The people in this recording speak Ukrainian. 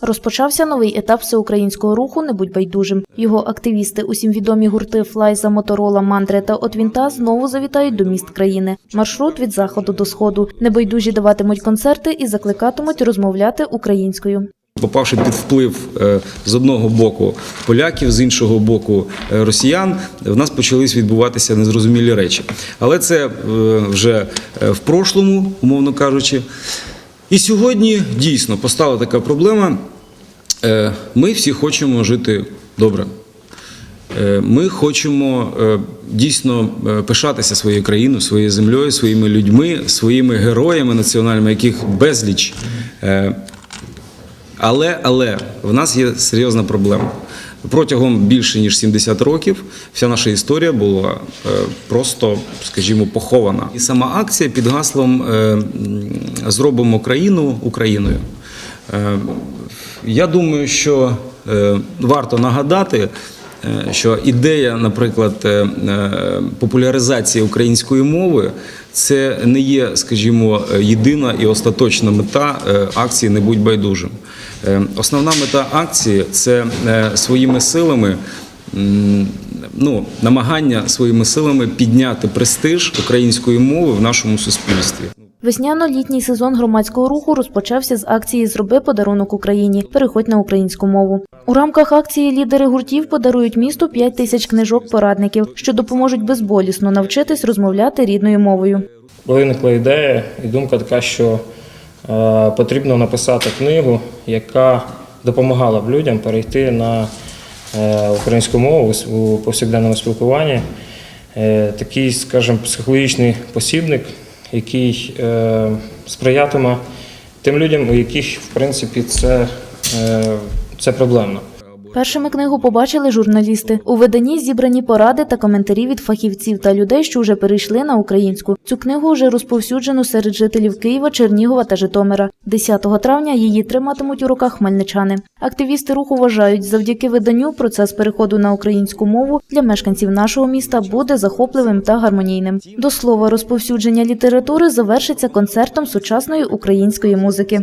Розпочався новий етап всеукраїнського руху «Не будь байдужим. Його активісти, усім відомі гурти Флайза, Моторола, Мандри та Отвінта знову завітають до міст країни. Маршрут від заходу до сходу. Небайдужі даватимуть концерти і закликатимуть розмовляти українською. Попавши під вплив е, з одного боку поляків, з іншого боку е, росіян, в нас почались відбуватися незрозумілі речі. Але це е, вже в прошлому, умовно кажучи. І сьогодні дійсно постала така проблема. Е, Ми всі хочемо жити добре. Е, Ми хочемо е, дійсно пишатися своєю країною, своєю землею, своїми людьми, своїми героями національними, яких безліч. Але, але в нас є серйозна проблема. Протягом більше ніж 70 років вся наша історія була е, просто, скажімо, похована. І сама акція під гаслом е, Зробимо країну Україною. Е, Я думаю, що варто нагадати, що ідея, наприклад, е, е, популяризації української мови це не є, скажімо, єдина і остаточна мета е, акції Не будь байдужим. Е, Основна мета акції це е, своїми силами. Ну, намагання своїми силами підняти престиж української мови в нашому суспільстві. Весняно-літній сезон громадського руху розпочався з акції Зроби подарунок Україні. Переходь на українську мову. У рамках акції лідери гуртів подарують місту 5 тисяч книжок-порадників, що допоможуть безболісно навчитись розмовляти рідною мовою. Виникла ідея і думка така, що е, потрібно написати книгу, яка допомагала б людям перейти на е, українську мову у- повсякденному спілкуванні. Е, такий, скажімо, психологічний посібник, який е, сприятиме тим людям, у яких, в принципі, це, е, це проблемно. Першими книгу побачили журналісти. У виданні зібрані поради та коментарі від фахівців та людей, що вже перейшли на українську. Цю книгу вже розповсюджено серед жителів Києва, Чернігова та Житомира. 10 травня її триматимуть у руках хмельничани. Активісти руху вважають, завдяки виданню процес переходу на українську мову для мешканців нашого міста буде захопливим та гармонійним. До слова, розповсюдження літератури завершиться концертом сучасної української музики.